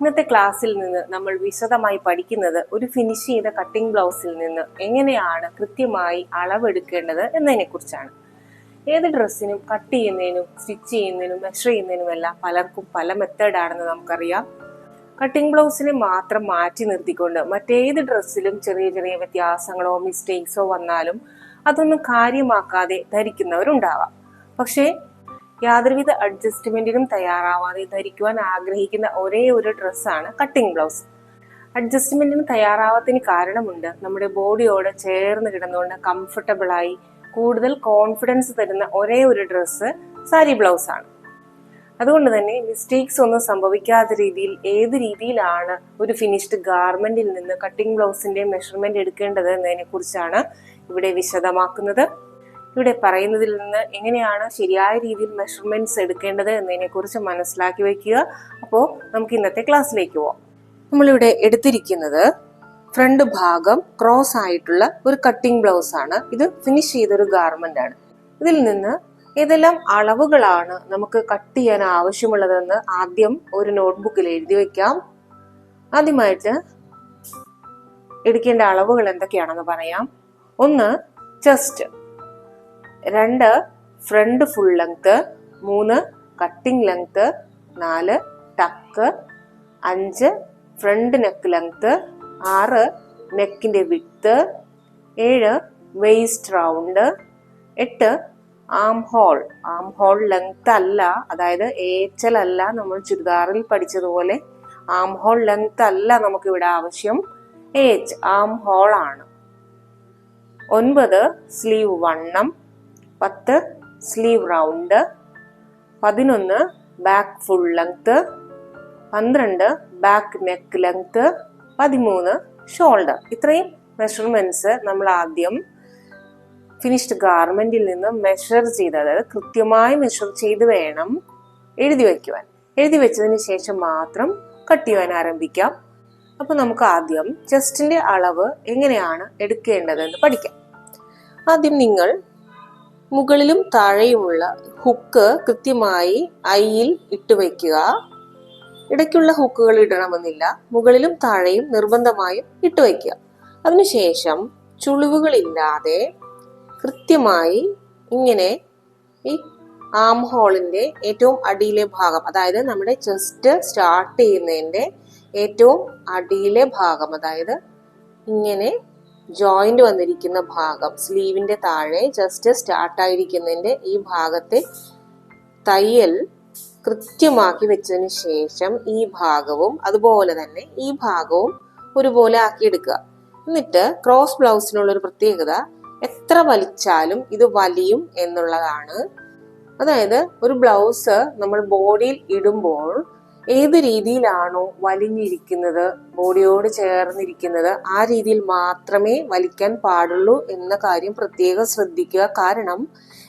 ഇന്നത്തെ ക്ലാസ്സിൽ നിന്ന് നമ്മൾ വിശദമായി പഠിക്കുന്നത് ഒരു ഫിനിഷ് ചെയ്ത കട്ടിംഗ് ബ്ലൗസിൽ നിന്ന് എങ്ങനെയാണ് കൃത്യമായി അളവെടുക്കേണ്ടത് എന്നതിനെ കുറിച്ചാണ്. ഏത് ഡ്രസ്സിനും കട്ട് ചെയ്യുന്നതിനും സ്റ്റിച്ച് ചെയ്യുന്നതിനും മെഷർ ചെയ്യുന്നതിനും എല്ലാം പലർക്കും പല മെത്തേഡാണെന്ന് നമുക്കറിയാം. കട്ടിംഗ് ബ്ലൗസിനെ മാത്രം മാറ്റി നിർത്തിക്കൊണ്ട് മറ്റേത് ഡ്രസ്സിലും ചെറിയ ചെറിയ വ്യത്യാസങ്ങളോ മിസ്റ്റേക്സോ വന്നാലും അതൊന്നും കാര്യമാക്കാതെ ധരിക്കുന്നവരുണ്ടാവാം. പക്ഷേ യാതൊരുവിധ അഡ്ജസ്റ്റ്മെന്റിനും തയ്യാറാവാതെ ധരിക്കുവാൻ ആഗ്രഹിക്കുന്ന ഒരേ ഒരു ഡ്രസ്സാണ് കട്ടിംഗ് ബ്ലൗസ് അഡ്ജസ്റ്റ്മെന്റിന് തയ്യാറാവാത്തതിന് കാരണമുണ്ട്. നമ്മുടെ ബോഡിയോട് ചേർന്ന് കിടന്നുകൊണ്ട് കംഫർട്ടബിൾ ആയി കൂടുതൽ കോൺഫിഡൻസ് തരുന്ന ഒരേ ഒരു ഡ്രസ്സ് സാരി ബ്ലൗസ് ആണ്. അതുകൊണ്ട് തന്നെ മിസ്റ്റേക്സ് ഒന്നും സംഭവിക്കാത്ത രീതിയിൽ ഏത് രീതിയിലാണ് ഒരു ഫിനിഷ്ഡ് ഗാർമെന്റിൽ നിന്ന് കട്ടിംഗ് ബ്ലൗസിന്റെ മെഷർമെന്റ് എടുക്കേണ്ടത് എന്നതിനെ കുറിച്ചാണ് ഇവിടെ വിശദമാക്കുന്നത്. ഇവിടെ പറയുന്നതിൽ നിന്ന് എങ്ങനെയാണ് ശരിയായ രീതിയിൽ മെഷർമെന്റ്സ് എടുക്കേണ്ടത് എന്നതിനെ കുറിച്ച് മനസ്സിലാക്കി വയ്ക്കുക അപ്പോൾ നമുക്ക് ഇന്നത്തെ ക്ലാസ്സിലേക്ക് പോവാം. നമ്മളിവിടെ എടുത്തിരിക്കുന്നത് ഫ്രണ്ട് ഭാഗം ക്രോസ് ആയിട്ടുള്ള ഒരു കട്ടിംഗ് ബ്ലൗസ് ആണ്. ഇത് ഫിനിഷ് ചെയ്തൊരു ഗാർമെന്റ് ആണ്. ഇതിൽ നിന്ന് ഏതെല്ലാം അളവുകളാണ് നമുക്ക് കട്ട് ചെയ്യാൻ ആവശ്യമുള്ളതെന്ന് ആദ്യം ഒരു നോട്ട്ബുക്കിൽ എഴുതി വെക്കാം. ആദ്യമായിട്ട് എടുക്കേണ്ട അളവുകൾ എന്തൊക്കെയാണെന്ന് പറയാം. ഒന്ന് ചെസ്റ്റ് രണ്ട് ഫ്രണ്ട് ഫുൾ ലെങ്ത് മൂന്ന് കട്ടിംഗ് ലെങ്ത് നാല് ടക്ക് അഞ്ച് ഫ്രണ്ട് നെക്ക് ലെങ്ത് ആറ് നെക്കിന്റെ വിത്ത് ഏഴ് വെയ്സ്റ്റ് റൗണ്ട് എട്ട് arm hole arm hole length അല്ല അതായത് ഏച്ചൽ അല്ല നമ്മൾ ചുരിദാറിൽ പഠിച്ചതുപോലെ ആം ഹോൾ ലെങ്ത് അല്ല നമുക്ക് ഇവിടെ ആവശ്യം. ഏച്ച് ആം ഹോൾ ആണ്. ഒൻപത് സ്ലീവ് വണ്ണം. പത്ത് സ്ലീവ് റൗണ്ട് പതിനൊന്ന് ബാക്ക് ഫുൾ ലെങ്ത്ത് പന്ത്രണ്ട് ബാക്ക് നെക്ക് ലെങ്ത്ത് പതിമൂന്ന് ഷോൾഡർ ഇത്രയും മെഷർമെന്റ്സ് നമ്മൾ ആദ്യം ഫിനിഷ്ഡ് ഗാർമെന്റിൽ നിന്ന് മെഷർ ചെയ്ത് അതായത് കൃത്യമായി മെഷർ ചെയ്ത് വേണം എഴുതി വയ്ക്കുവാൻ. എഴുതി വെച്ചതിന് ശേഷം മാത്രം കട്ട് ചെയ്യുവാൻ ആരംഭിക്കാം. അപ്പോൾ നമുക്ക് ആദ്യം ചെസ്റ്റിന്റെ അളവ് എങ്ങനെയാണ് എടുക്കേണ്ടതെന്ന് പഠിക്കാം. ആദ്യം നിങ്ങൾ മുകളിലും താഴെയുമുള്ള ഹുക്ക് കൃത്യമായി ഐയിൽ ഇട്ട് വയ്ക്കുക. ഇടയ്ക്കുള്ള ഹുക്കുകൾ ഇടണമെന്നില്ല. മുകളിലും താഴെയും നിർബന്ധമായും ഇട്ട് വയ്ക്കുക. അതിനുശേഷം ചുളിവുകളില്ലാതെ കൃത്യമായി ഇങ്ങനെ ഈ ആം ഹോളിന്റെ ഏറ്റവും അടിയിലെ ഭാഗം അതായത് നമ്മുടെ ചെസ്റ്റ് സ്റ്റാർട്ട് ചെയ്യുന്നതിന്റെ ഏറ്റവും അടിയിലെ ഭാഗം അതായത് ഇങ്ങനെ ജോയിന്റ് വന്നിരിക്കുന്ന ഭാഗം സ്ലീവിന്റെ താഴെ ജസ്റ്റ് സ്റ്റാർട്ട് ആയിരിക്കുന്നതിന്റെ ഈ ഭാഗത്തെ തയ്യൽ കൃത്യമാക്കി വെച്ചതിന് ശേഷം ഈ ഭാഗവും അതുപോലെ തന്നെ ഈ ഭാഗവും ഒരുപോലെ ആക്കിയെടുക്കുക. എന്നിട്ട് ക്രോസ് ബ്ലൗസിനുള്ള ഒരു പ്രത്യേകത എത്ര വലിച്ചാലും ഇത് വലിയും എന്നുള്ളതാണ്. അതായത് ഒരു ബ്ലൗസ് നമ്മൾ ബോഡിയിൽ ഇടുമ്പോൾ ഏത് രീതിയിലാണോ വലിഞ്ഞിരിക്കുന്നത് ബോഡിയോട് ചേർന്നിരിക്കുന്നത് ആ രീതിയിൽ മാത്രമേ വലിക്കാൻ പാടുള്ളൂ എന്ന കാര്യം പ്രത്യേകം ശ്രദ്ധിക്കുക. കാരണം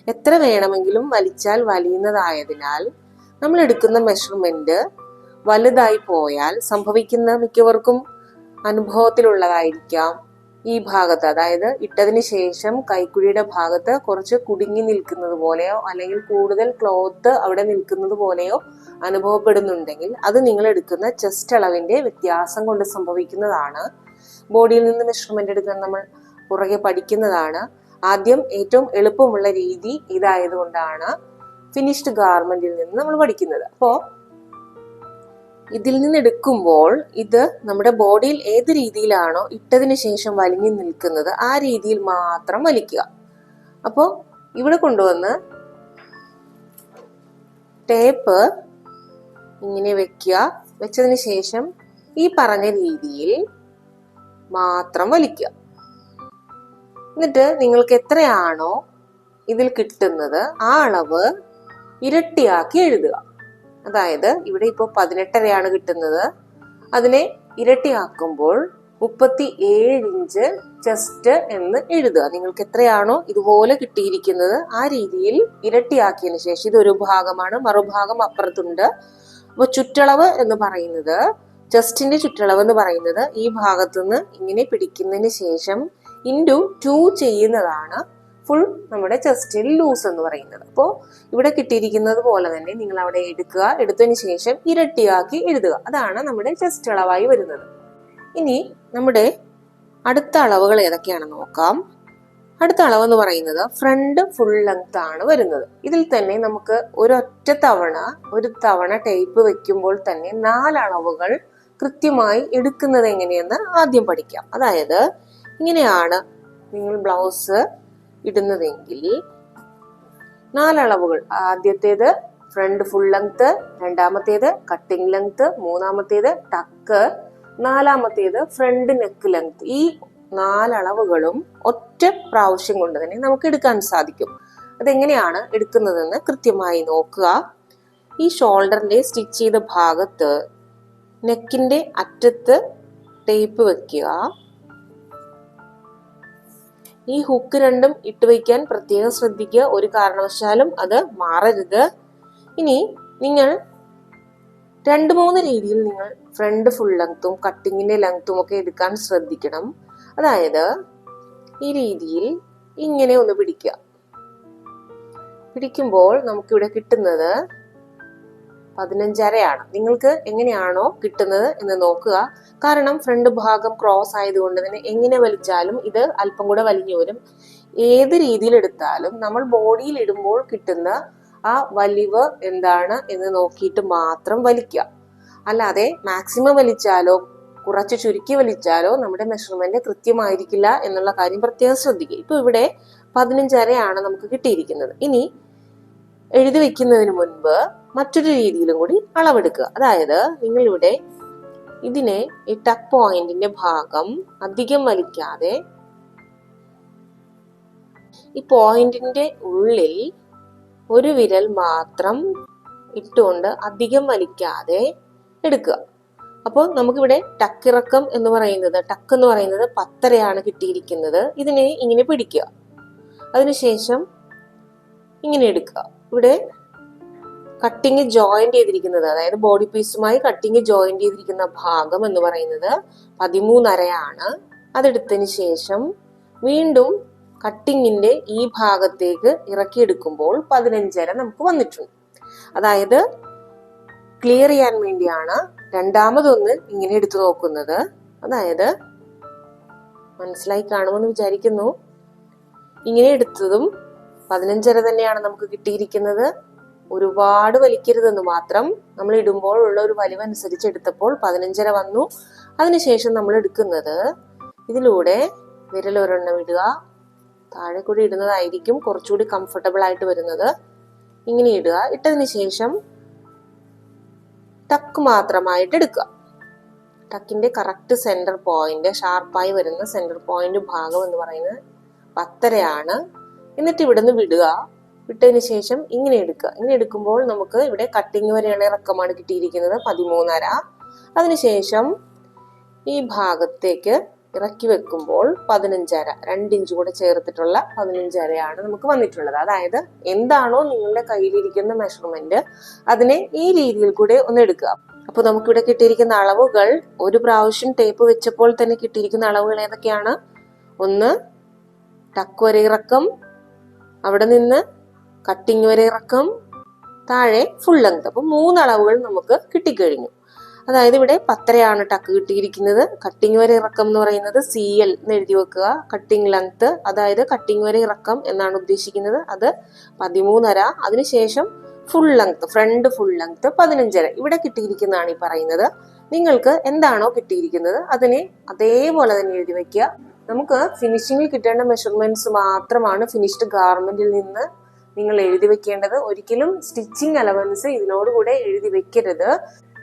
എത്ര വേണമെങ്കിലും വലിച്ചാൽ വലിയുന്നതായതിനാൽ നമ്മൾ എടുക്കുന്ന മെഷർമെന്റ് വലുതായി പോയാൽ സംഭവിക്കുന്ന മിക്കവർക്കും അനുഭവത്തിലുള്ളതായിരിക്കാം. ഈ ഭാഗത്ത് അതായത് ഇട്ടതിന് ശേഷം കൈക്കുഴിയുടെ ഭാഗത്ത് കുറച്ച് കുടുങ്ങി നിൽക്കുന്നത് പോലെയോ അല്ലെങ്കിൽ കൂടുതൽ ക്ലോത്ത് അവിടെ നിൽക്കുന്നത് പോലെയോ അനുഭവപ്പെടുന്നുണ്ടെങ്കിൽ അത് നിങ്ങൾ എടുക്കുന്ന ചെസ്റ്റ് അളവിന്റെ വ്യത്യാസം കൊണ്ട് സംഭവിക്കുന്നതാണ്. ബോഡിയിൽ നിന്ന് മെഷർമെന്റ് എടുക്കാൻ നമ്മൾ പുറകെ പഠിക്കുന്നതാണ്. ആദ്യം ഏറ്റവും എളുപ്പമുള്ള രീതി ഇതായതുകൊണ്ടാണ് ഫിനിഷ്ഡ് ഗാർമെന്റിൽ നിന്ന് നമ്മൾ പഠിക്കുന്നത്. അപ്പോൾ ഇതിൽ നിന്ന് എടുക്കുമ്പോൾ ഇത് നമ്മുടെ ബോഡിയിൽ ഏത് രീതിയിലാണോ ഇട്ടതിന് ശേഷം വലിഞ്ഞു നിൽക്കുന്നത് ആ രീതിയിൽ മാത്രം വലിക്കുക. അപ്പോൾ ഇവിടെ കൊണ്ടുവന്ന് ടേപ്പ് ഇങ്ങനെ വെക്കുക. വെച്ചതിന് ശേഷം ഈ പറഞ്ഞ രീതിയിൽ മാത്രം വലിക്കുക. എന്നിട്ട് നിങ്ങൾക്ക് എത്രയാണോ ഇതിൽ കിട്ടുന്നത് ആ അളവ് ഇരട്ടിയാക്കി എഴുതുക. അതായത് ഇവിടെ ഇപ്പോൾ പതിനെട്ടരയാണ് കിട്ടുന്നത്. അതിനെ ഇരട്ടിയാക്കുമ്പോൾ മുപ്പത്തി ഏഴ് ഇഞ്ച് ചെസ്റ്റ് എന്ന് എഴുതുക. നിങ്ങൾക്ക് എത്രയാണോ ഇതുപോലെ കിട്ടിയിരിക്കുന്നത് ആ രീതിയിൽ ഇരട്ടിയാക്കിയതിന് ശേഷം ഇതൊരു ഭാഗമാണ് മറുഭാഗം അപ്പുറത്തുണ്ട്. അപ്പോൾ ചുറ്റളവ് എന്ന് പറയുന്നത് ചെസ്റ്റിന്റെ ചുറ്റളവ് എന്ന് പറയുന്നത് ഈ ഭാഗത്തുനിന്ന് ഇങ്ങനെ പിടിക്കുന്നതിന് ശേഷം ഇന്റു ടു ചെയ്യുന്നതാണ് ഫുൾ നമ്മുടെ ചെസ്റ്റിൽ ലൂസ് എന്ന് പറയുന്നത്. അപ്പോൾ ഇവിടെ കിട്ടിയിരിക്കുന്നത് പോലെ തന്നെ നിങ്ങൾ അവിടെ എടുക്കുക. എടുത്തതിന് ശേഷം ഇരട്ടിയാക്കി എഴുതുക. അതാണ് നമ്മുടെ ചെസ്റ്റ് അളവായി വരുന്നത്. ഇനി നമ്മുടെ അടുത്ത അളവുകൾ ഏതൊക്കെയാണെന്ന് നോക്കാം. അടുത്ത അളവ് എന്ന് പറയുന്നത് ഫ്രണ്ട് ഫുൾ ലെങ്ത് ആണ് വരുന്നത്. ഇതിൽ തന്നെ നമുക്ക് ഒരൊറ്റ തവണ ഒരു തവണ ടേപ്പ് വെക്കുമ്പോൾ തന്നെ നാല് അളവുകൾ കൃത്യമായി എടുക്കുന്നത് എങ്ങനെയെന്ന് ആദ്യം പഠിക്കാം. അതായത് ഇങ്ങനെയാണ് നിങ്ങൾ ബ്ലൗസ് ഇടുന്നതെങ്കിൽ നാലളവുകൾ. ആദ്യത്തേത് ഫ്രണ്ട് ഫുൾ ലെങ്ത് രണ്ടാമത്തേത് കട്ടിംഗ് ലെങ്ത് മൂന്നാമത്തേത് ടക്ക് നാലാമത്തേത് ഫ്രണ്ട് നെക്ക് ലെങ്ത് ഈ നാലളവുകളും ഒറ്റ പ്രാവശ്യം കൊണ്ട് തന്നെ നമുക്ക് എടുക്കാൻ സാധിക്കും. അതെങ്ങനെയാണ് എടുക്കുന്നതെന്ന് കൃത്യമായി നോക്കുക. ഈ ഷോൾഡറിന്റെ സ്റ്റിച്ച് ചെയ്ത ഭാഗത്ത് നെക്കിന്റെ അറ്റത്ത് ടേപ്പ് വെക്കുക. ഈ ഹുക്ക് രണ്ടും ഇട്ട് വയ്ക്കാൻ പ്രത്യേകം ശ്രദ്ധിക്കുക. ഒരു കാരണവശാലും അത് മാറരുത്. ഇനി നിങ്ങൾ രണ്ട് മൂന്ന് രീതിയിൽ നിങ്ങൾ ഫ്രണ്ട് ഫുൾ ലെങ്ത്തും കട്ടിങ്ങിന്റെ ലെങ്ത്തും ഒക്കെ എടുക്കാൻ ശ്രദ്ധിക്കണം. അതായത് ഈ രീതിയിൽ ഇങ്ങനെ ഒന്ന് പിടിക്കുക. പിടിക്കുമ്പോൾ നമുക്കിവിടെ കിട്ടുന്നത് പതിനഞ്ചരയാണ്. നിങ്ങൾക്ക് എങ്ങനെയാണോ കിട്ടുന്നത് എന്ന് നോക്കുക. കാരണം ഫ്രണ്ട് ഭാഗം ക്രോസ് ആയതുകൊണ്ട് തന്നെ എങ്ങനെ വലിച്ചാലും ഇത് അല്പം കൂടെ വലിഞ്ഞു വരും. ഏത് രീതിയിൽ എടുത്താലും നമ്മൾ ബോഡിയിൽ ഇടുമ്പോൾ കിട്ടുന്ന ആ വലിവ് എന്താണ് എന്ന് നോക്കിയിട്ട് മാത്രം വലിക്കുക. അല്ലാതെ മാക്സിമം വലിച്ചാലോ കുറച്ച് ചുരുക്കി വലിച്ചാലോ നമ്മുടെ മെഷർമെന്റ് കൃത്യമായിരിക്കില്ല എന്നുള്ള കാര്യം പ്രത്യേകം ശ്രദ്ധിക്കുക. ഇപ്പൊ ഇവിടെ പതിനഞ്ചരയാണ് നമുക്ക് കിട്ടിയിരിക്കുന്നത്. ഇനി എഴുതി വെക്കുന്നതിന് മുൻപ് മറ്റൊരു രീതിയിലും കൂടി അളവെടുക്കുക. അതായത് നിങ്ങളിവിടെ ഇതിനെ ഈ ടക്ക് പോയിന്റിന്റെ ഭാഗം അധികം വലിക്കാതെ ഈ പോയിന്റിന്റെ ഉള്ളിൽ ഒരു വിരൽ മാത്രം ഇട്ടുകൊണ്ട് അധികം വലിക്കാതെ എടുക്കുക. അപ്പോൾ നമുക്കിവിടെ ടക്കിറക്കം എന്ന് പറയുന്നത് ടക്ക് എന്ന് പറയുന്നത് പത്തരയാണ് കിട്ടിയിരിക്കുന്നത്. ഇതിനെ ഇങ്ങനെ പിടിക്കുക. അതിനുശേഷം ഇങ്ങനെ എടുക്കുക. ഇവിടെ കട്ടിങ് ജോയിന്റ് ചെയ്തിരിക്കുന്നത് അതായത് ബോഡി പീസുമായി കട്ടിങ് ജോയിന്റ് ചെയ്തിരിക്കുന്ന ഭാഗം എന്ന് പറയുന്നത് പതിമൂന്നരയാണ്. അതെടുത്തതിന് ശേഷം വീണ്ടും കട്ടിങ്ങിന്റെ ഈ ഭാഗത്തേക്ക് ഇറക്കിയെടുക്കുമ്പോൾ പതിനഞ്ചര നമുക്ക് വന്നിട്ടുണ്ട്. അതായത് ക്ലിയർ ചെയ്യാൻ വേണ്ടിയാണ് രണ്ടാമതൊന്ന് ഇങ്ങനെ എടുത്തു നോക്കുന്നത്. അതായത് മനസ്സിലായി കാണുമെന്ന് വിചാരിക്കുന്നു. ഇങ്ങനെ എടുത്തതും പതിനഞ്ചര തന്നെയാണ് നമുക്ക് കിട്ടിയിരിക്കുന്നത്. ഒരുപാട് വലിക്കരുതെന്ന് മാത്രം നമ്മൾ ഇടുമ്പോൾ ഉള്ള ഒരു വലിവനുസരിച്ച് എടുത്തപ്പോൾ പതിനഞ്ചര വന്നു. അതിനുശേഷം നമ്മൾ എടുക്കുന്നത് ഇതിലൂടെ വിരൽ ഒരെണ്ണം ഇടുക. താഴെ കൂടി ഇടുന്നതായിരിക്കും കുറച്ചുകൂടി കംഫർട്ടബിൾ ആയിട്ട് വരുന്നത്. ഇങ്ങനെ ഇടുക. ഇട്ടതിന് ശേഷം ടക്ക് മാത്രമായിട്ട് എടുക്കുക. ടക്കിന്റെ കറക്റ്റ് സെന്റർ പോയിന്റ് ഷാർപ്പായി വരുന്ന സെന്റർ പോയിന്റ് ഭാഗം എന്ന് പറയുന്നത് പത്തരയാണ്. എന്നിട്ട് ഇവിടുന്ന് വിടുക. വിട്ടതിന് ശേഷം ഇങ്ങനെ എടുക്കുക. ഇങ്ങനെ എടുക്കുമ്പോൾ നമുക്ക് ഇവിടെ കട്ടിങ് വരെയുള്ള ഇറക്കമാണ് കിട്ടിയിരിക്കുന്നത്. പതിമൂന്നര. അതിനുശേഷം ഈ ഭാഗത്തേക്ക് ഇറക്കി വെക്കുമ്പോൾ പതിനഞ്ചര. രണ്ടിഞ്ച് കൂടെ ചേർത്തിട്ടുള്ള പതിനഞ്ചരയാണ് നമുക്ക് വന്നിട്ടുള്ളത്. അതായത് എന്താണോ നിങ്ങളുടെ കയ്യിലിരിക്കുന്ന മെഷർമെന്റ് അതിനെ ഈ രീതിയിൽ കൂടെ ഒന്ന് എടുക്കുക. അപ്പോൾ നമുക്കിവിടെ കിട്ടിയിരിക്കുന്ന അളവുകൾ ഒരു പ്രാവശ്യം ടേപ്പ് വെച്ചപ്പോൾ തന്നെ കിട്ടിയിരിക്കുന്ന അളവുകൾ ഏതൊക്കെയാണ്? ഒന്ന് ടക്ക് വരെ ഇറക്കം അവിടെ നിന്ന് കട്ടിങ് വരെ ഇറക്കം താഴെ ഫുൾ ലെങ്ത് അപ്പം മൂന്ന് അളവുകൾ നമുക്ക് കിട്ടിക്കഴിഞ്ഞു. അതായത് ഇവിടെ പത്തരയാണ് ടക്ക് കിട്ടിയിരിക്കുന്നത്. കട്ടിങ് വരെ ഇറക്കം എന്ന് പറയുന്നത് സി എൽ എന്ന് എഴുതി വെക്കുക. കട്ടിങ് ലെങ്ത് അതായത് കട്ടിങ് വരെ ഇറക്കം എന്നാണ് ഉദ്ദേശിക്കുന്നത്. അത് പതിമൂന്നര അതിനുശേഷം full length front full length പതിനഞ്ചര. ഇവിടെ കിട്ടിയിരിക്കുന്നതാണ് ഈ പറയുന്നത്. നിങ്ങൾക്ക് എന്താണോ കിട്ടിയിരിക്കുന്നത് അതിനെ അതേപോലെ തന്നെ എഴുതി വെക്കുക. നമുക്ക് ഫിനിഷിങ്ങിൽ കിട്ടേണ്ട മെഷർമെന്റ്സ് മാത്രമാണ് ഫിനിഷ്ഡ് ഗാർമെന്റിൽ നിന്ന് നിങ്ങൾ എഴുതി വെക്കേണ്ടത്. ഒരിക്കലും സ്റ്റിച്ചിങ് അലവൻസ് ഇതിനോടുകൂടെ എഴുതി വെക്കരുത്.